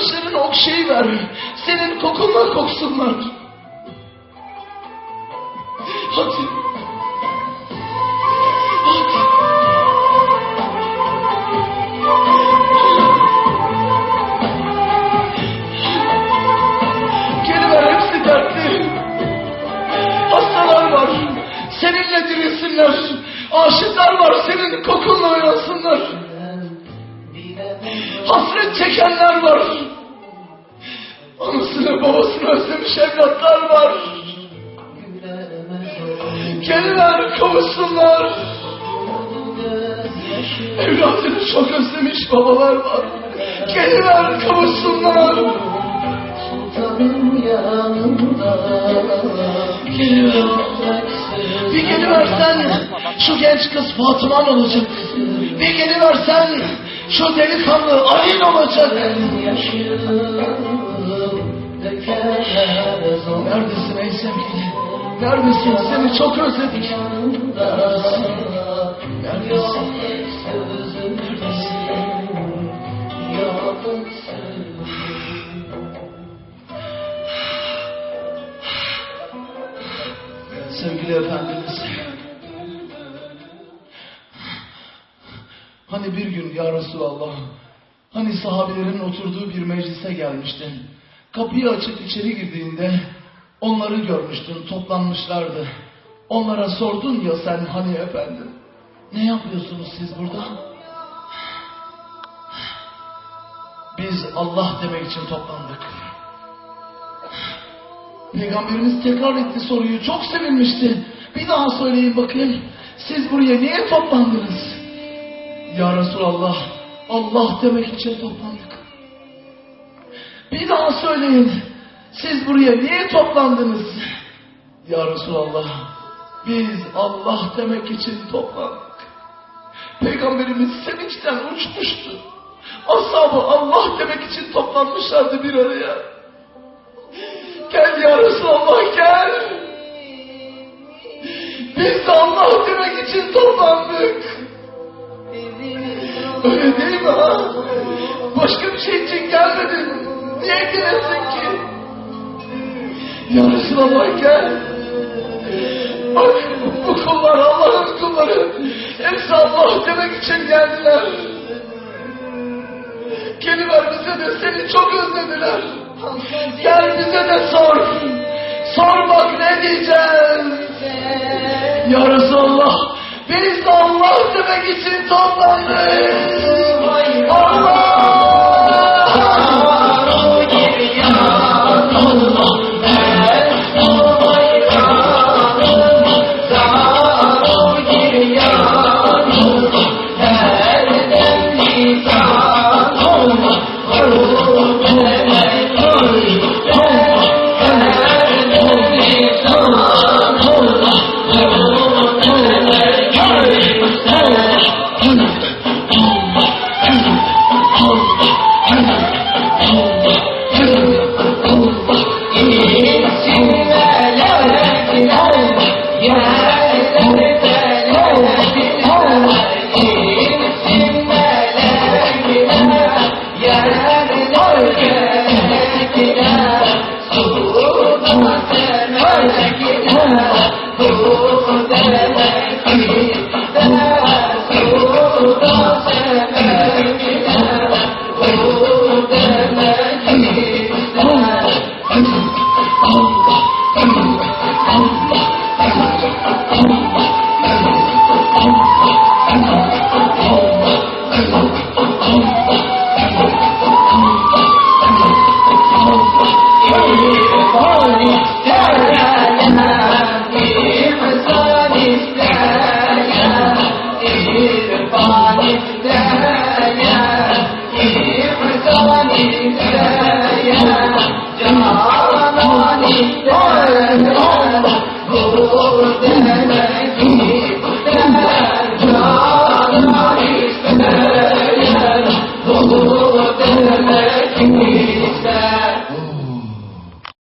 saçlarını okşayıver. Senin kokunla koksunlar. Hadi. Geliver hepsi dertli. Hastalar var. Seninle dirilsinler. Aşıklar var. Senin kokunla oynasınlar. Hasret çekenler var. Anasını babasını özlemiş evlatlar var. Geliver kavuşsunlar. Evladını çok özlemiş babalar var. Geliver kavuşsunlar. Bir geliversen şu genç kız Fatıman olacak. Bir geliversen şu delikanlı Ali'nin olacak. Neredesin ey sevgili? Neredesin? Seni çok özledik. Neredesin? Neredesin? Sevgili Efendimiz. Hani bir gün ya Resulallah, hani sahabelerin oturduğu bir meclise gelmiştin. Kapıyı açıp içeri girdiğinde onları görmüştün, toplanmışlardı. Onlara sordun ya sen hani efendim, ne yapıyorsunuz siz burada? Biz Allah demek için toplandık. Peygamberimiz tekrar etti soruyu. Çok sevinmişti. Bir daha söyleyin bakayım. Siz buraya niye toplandınız? Ya Resulallah, Allah demek için toplandık. Bir daha söyleyin. Siz buraya niye toplandınız? Ya Resulallah, biz Allah demek için toplandık. Peygamberimiz sevinçten uçmuştu. Ashabı Allah demek için toplanmışlardı bir araya. Gel ya Resulallah gel. Biz de Allah demek için toplandık. Öyle değil mi ha? Başka bir şey için. Niye gelesin ki? Ya Resulallah gel. Bak bu kullar Allah'ın kulları. Hepsi Allah demek için geldiler. Geliver bize de seni çok özlediler. Gel bize de sor. Sor bak ne diyeceğiz. Ya Resulallah biz de Allah demek için toplandık. water.